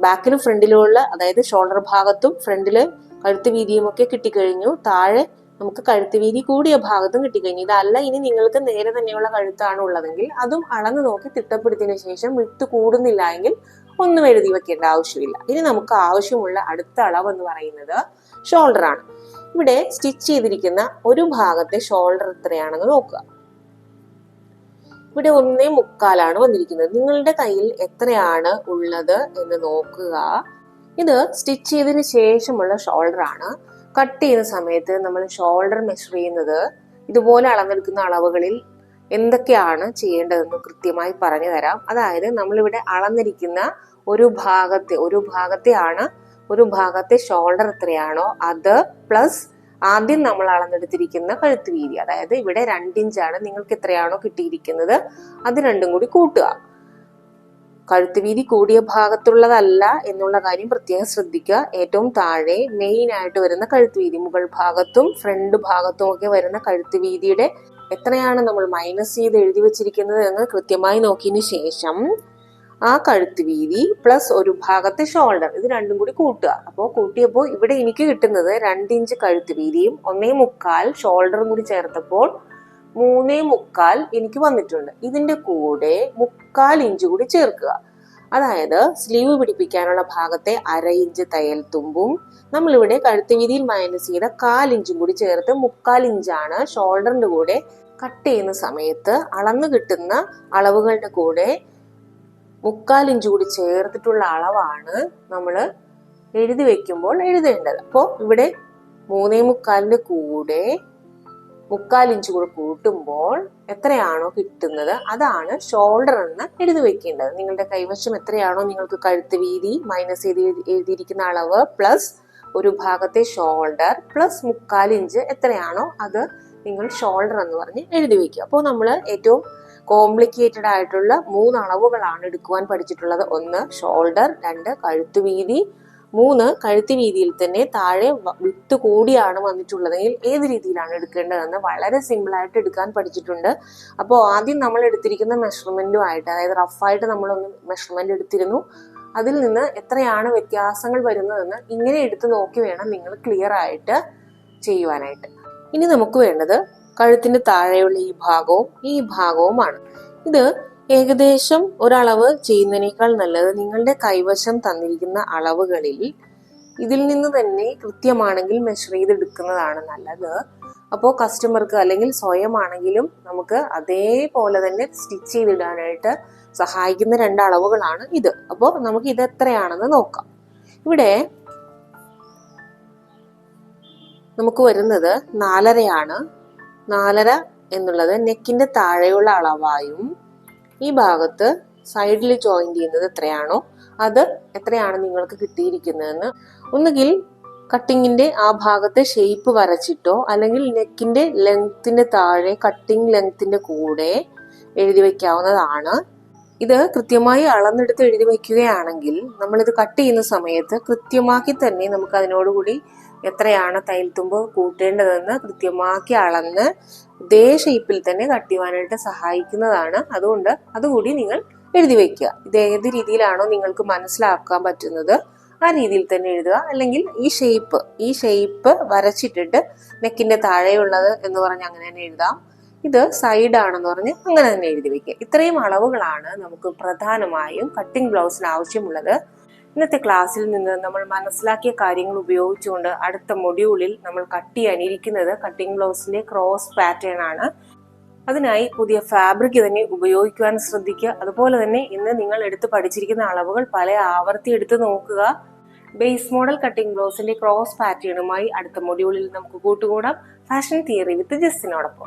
ബാക്കിലും ഫ്രണ്ടിലുമുള്ള അതായത് ഷോൾഡർ ഭാഗത്തും ഫ്രണ്ടിൽ കഴുത്ത് വീതിയും ഒക്കെ കിട്ടിക്കഴിഞ്ഞു. താഴെ നമുക്ക് കഴുത്ത് വീതി കൂടിയ ഭാഗത്തും കിട്ടിക്കഴിഞ്ഞു. ഇതല്ല ഇനി നിങ്ങൾക്ക് നേരെ തന്നെയുള്ള കഴുത്താണ് ഉള്ളതെങ്കിൽ അതും അളന്ന് നോക്കി തിട്ടപ്പെടുത്തിയതിനു ശേഷം വിട്ട് കൂടുന്നില്ല എങ്കിൽ ഒന്നും എഴുതി വെക്കേണ്ട ആവശ്യമില്ല. ഇനി നമുക്ക് ആവശ്യമുള്ള അടുത്ത അളവ് എന്ന് പറയുന്നത് ഷോൾഡർ ആണ്. ഇവിടെ സ്റ്റിച്ച് ചെയ്തിരിക്കുന്ന ഒരു ഭാഗത്തെ ഷോൾഡർ എത്രയാണെന്ന് നോക്കുക. ഇവിടെ ഒന്നേ മുക്കാലാണ് വന്നിരിക്കുന്നത്. നിങ്ങളുടെ കയ്യിൽ എത്രയാണ് ഉള്ളത് എന്ന് നോക്കുക. ഇത് സ്റ്റിച്ച് ചെയ്തതിന് ശേഷമുള്ള ഷോൾഡർ ആണ്. കട്ട് ചെയ്യുന്ന സമയത്ത് നമ്മൾ ഷോൾഡർ മെഷർ ചെയ്യുന്നത് ഇതുപോലെ അളന്നെടുക്കുന്ന അളവുകളിൽ എന്തൊക്കെയാണ് ചെയ്യേണ്ടതെന്ന് കൃത്യമായി പറഞ്ഞു തരാം. അതായത് നമ്മളിവിടെ അളന്നിരിക്കുന്ന ഒരു ഭാഗത്തെ ഒരു ഭാഗത്തെയാണ് ഒരു ഭാഗത്തെ ഷോൾഡർ എത്രയാണോ അത് പ്ലസ് ആദ്യം നമ്മൾ അളന്നെടുത്തിരിക്കുന്ന കഴുത്ത് വീതി. അതായത് ഇവിടെ രണ്ടിഞ്ചാണ് നിങ്ങൾക്ക് എത്രയാണോ കിട്ടിയിരിക്കുന്നത്. അത് രണ്ടും കൂടി കൂട്ടുക. കഴുത്ത് വീതി കൂടിയ ഭാഗത്തുള്ളതല്ല എന്നുള്ള കാര്യം പ്രത്യേകം ശ്രദ്ധിക്കുക. ഏറ്റവും താഴെ മെയിൻ ആയിട്ട് വരുന്ന കഴുത്ത് വീതി മുകൾ ഭാഗത്തും ഫ്രണ്ട് ഭാഗത്തും ഒക്കെ വരുന്ന കഴുത്ത് വീതിയുടെ എത്രയാണ് നമ്മൾ മൈനസ് ചെയ്ത് എഴുതി വെച്ചിരിക്കുന്നത് എന്ന് കൃത്യമായി നോക്കിയതിനു ശേഷം ആ കഴുത്ത് വീതി പ്ലസ് ഒരു ഭാഗത്തെ ഷോൾഡർ ഇത് രണ്ടും കൂടി കൂട്ടുക. അപ്പോൾ കൂട്ടിയപ്പോൾ ഇവിടെ എനിക്ക് കിട്ടുന്നത് രണ്ടിഞ്ച് കഴുത്ത് വീതിയും ഒന്നേ മുക്കാൽ ഷോൾഡറും കൂടി ചേർത്തപ്പോൾ മൂന്നേ മുക്കാൽ എനിക്ക് വന്നിട്ടുണ്ട്. ഇതിന്റെ കൂടെ മുക്കാൽ ഇഞ്ച് കൂടി ചേർക്കുക. അതായത് സ്ലീവ് പിടിപ്പിക്കാനുള്ള ഭാഗത്തെ അര ഇഞ്ച് തയ്യൽ തുമ്പും നമ്മളിവിടെ കഴുത്ത് വീതിയിൽ മൈനസ് ചെയ്ത കാൽ ഇഞ്ചും കൂടി ചേർത്ത് മുക്കാൽ ഇഞ്ചാണ് ഷോൾഡറിന്റെ കൂടെ കട്ട് ചെയ്യുന്ന സമയത്ത് അളന്നു കിട്ടുന്ന അളവുകളുടെ കൂടെ മുക്കാൽ ഇഞ്ച് കൂടി ചേർത്തിട്ടുള്ള അളവാണ് നമ്മൾ എഴുതി വെക്കുമ്പോൾ എഴുതേണ്ടത്. അപ്പോൾ ഇവിടെ മൂന്നേ മുക്കാലിന് കൂടെ മുക്കാൽ ഇഞ്ച് കൂടെ കൂട്ടുമ്പോൾ എത്രയാണോ കിട്ടുന്നത്? അതാണ് ഷോൾഡർ എന്ന് എഴുതി വെക്കേണ്ടത്. നിങ്ങളുടെ കൈവശം എത്രയാണോ നിങ്ങൾക്ക് കഴുത്ത് വീതി മൈനസ് ചെയ്ത് എഴുതിയിരിക്കുന്ന അളവ് പ്ലസ് ഒരു ഭാഗത്തെ ഷോൾഡർ പ്ലസ് മുക്കാൽ ഇഞ്ച് എത്രയാണോ അത് നിങ്ങൾ ഷോൾഡർ എന്ന് പറഞ്ഞ് എഴുതി വെക്കുക. അപ്പോൾ നമ്മൾ ഏറ്റവും കോംപ്ലിക്കേറ്റഡ് ആയിട്ടുള്ള മൂന്ന് അളവുകളാണ് എടുക്കുവാൻ പഠിച്ചിട്ടുള്ളത്. ഒന്ന് ഷോൾഡർ രണ്ട് കഴുത്ത് വീതി. മൂന്ന് കഴുത്ത് വീതിയിൽ തന്നെ താഴെ വിത്ത് കൂടിയാണ് വന്നിട്ടുള്ളതെങ്കിൽ ഏത് രീതിയിലാണ് എടുക്കേണ്ടതെന്ന് വളരെ സിമ്പിൾ ആയിട്ട് എടുക്കാൻ പഠിച്ചിട്ടുണ്ട്. അപ്പോൾ ആദ്യം നമ്മൾ എടുത്തിരിക്കുന്ന മെഷർമെന്റുമായിട്ട് അതായത് റഫായിട്ട് നമ്മളൊന്ന് മെഷർമെന്റ് എടുത്തിരുന്നു. അതിൽ നിന്ന് എത്രയാണ് വ്യത്യാസങ്ങൾ വരുന്നതെന്ന് ഇങ്ങനെ എടുത്ത് നോക്കി വേണം നിങ്ങൾ ക്ലിയർ ആയിട്ട് ചെയ്യുവാനായിട്ട്. ഇനി നമുക്ക് വേണ്ടത് കഴുത്തിന്റെ താഴെയുള്ള ഈ ഭാഗവും ഈ ഭാഗവുമാണ്. ഇത് ഏകദേശം ഒരളവ് ചെയ്യുന്നതിനേക്കാൾ നല്ലത് നിങ്ങളുടെ കൈവശം തന്നിരിക്കുന്ന അളവുകളിൽ ഇതിൽ നിന്ന് തന്നെ കൃത്യമാണെങ്കിൽ മെഷർ ചെയ്തെടുക്കുന്നതാണ് നല്ലത്. അപ്പോൾ കസ്റ്റമർക്ക് അല്ലെങ്കിൽ സ്വയമാണെങ്കിലും നമുക്ക് അതേപോലെ തന്നെ സ്റ്റിച്ച് ചെയ്തിടാനായിട്ട് സഹായിക്കുന്ന രണ്ട് അളവുകളാണ് ഇത്. അപ്പോൾ നമുക്ക് ഇത് എത്രയാണെന്ന് നോക്കാം. ഇവിടെ നമുക്ക് വരുന്നത് നാലരയാണ്. നാലര എന്നുള്ളത് നെക്കിന്റെ താഴെയുള്ള അളവായും ഈ ഭാഗത്ത് സൈഡിൽ ജോയിൻ ചെയ്യുന്നത് എത്രയാണോ അത് എത്രയാണ് നിങ്ങൾക്ക് കിട്ടിയിരിക്കുന്നതെന്ന്. ഒന്നുകിൽ കട്ടിങ്ങിന്റെ ആ ഭാഗത്തെ ഷേപ്പ് വരച്ചിട്ടോ അല്ലെങ്കിൽ നെക്കിന്റെ ലെങ്ത്തിന്റെ താഴെ കട്ടിങ് ലെങ്ത്തിന്റെ കൂടെ എഴുതി വയ്ക്കാവുന്നതാണ് ഇത് കൃത്യമായി അളന്നെടുത്ത് എഴുതി വയ്ക്കുകയാണെങ്കിൽ നമ്മളിത് കട്ട് ചെയ്യുന്ന സമയത്ത് കൃത്യമാക്കി തന്നെ നമുക്ക് അതിനോടുകൂടി എത്രയാണ് തയ്യൽത്തുമ്പ് കൂട്ടേണ്ടതെന്ന് കൃത്യമാക്കി അളന്ന് ഇതേ ഷേപ്പിൽ തന്നെ കട്ട് ചെയ്യുവാനായിട്ട് സഹായിക്കുന്നതാണ്. അതുകൊണ്ട് അതുകൂടി നിങ്ങൾ എഴുതി വെക്കുക. ഇത് ഏത് രീതിയിലാണോ നിങ്ങൾക്ക് മനസ്സിലാക്കാൻ പറ്റുന്നത് ആ രീതിയിൽ തന്നെ എഴുതുക. അല്ലെങ്കിൽ ഈ ഷേപ്പ് ഈ ഷേപ്പ് വരച്ചിട്ടിട്ട് നെക്കിന്റെ താഴെയുള്ളത് എന്ന് പറഞ്ഞ് അങ്ങനെ തന്നെ എഴുതാം. ഇത് സൈഡ് ആണെന്ന് പറഞ്ഞ് അങ്ങനെ തന്നെ എഴുതി വെക്കുക. ഇത്രയും അളവുകളാണ് നമുക്ക് പ്രധാനമായും കട്ടിംഗ് ബ്ലൗസിന് ആവശ്യമുള്ളത്. ഇന്നത്തെ ക്ലാസ്സിൽ നിന്ന് നമ്മൾ മനസ്സിലാക്കിയ കാര്യങ്ങൾ ഉപയോഗിച്ചുകൊണ്ട് അടുത്ത മൊഡ്യൂളിൽ നമ്മൾ കട്ട് ചെയ്യാനിരിക്കുന്നത് കട്ടിംഗ് ബ്ലൗസിന്റെ ക്രോസ് പാറ്റേൺ ആണ്. അതിനായി പുതിയ ഫാബ്രിക് തന്നെ ഉപയോഗിക്കുവാൻ ശ്രദ്ധിക്കുക. അതുപോലെ തന്നെ ഇന്ന് നിങ്ങൾ എടുത്ത് പഠിച്ചിരിക്കുന്ന അളവുകൾ പല ആവർത്തി എടുത്ത് നോക്കുക. ബേസ് മോഡൽ കട്ടിംഗ് ബ്ലൗസിന്റെ ക്രോസ് പാറ്റേണുമായി അടുത്ത മൊഡ്യൂളിൽ നമുക്ക് കൂട്ടുകൂടാം. ഫാഷൻ തിയറി വിത്ത് ജസ്റ്റിനോടൊപ്പം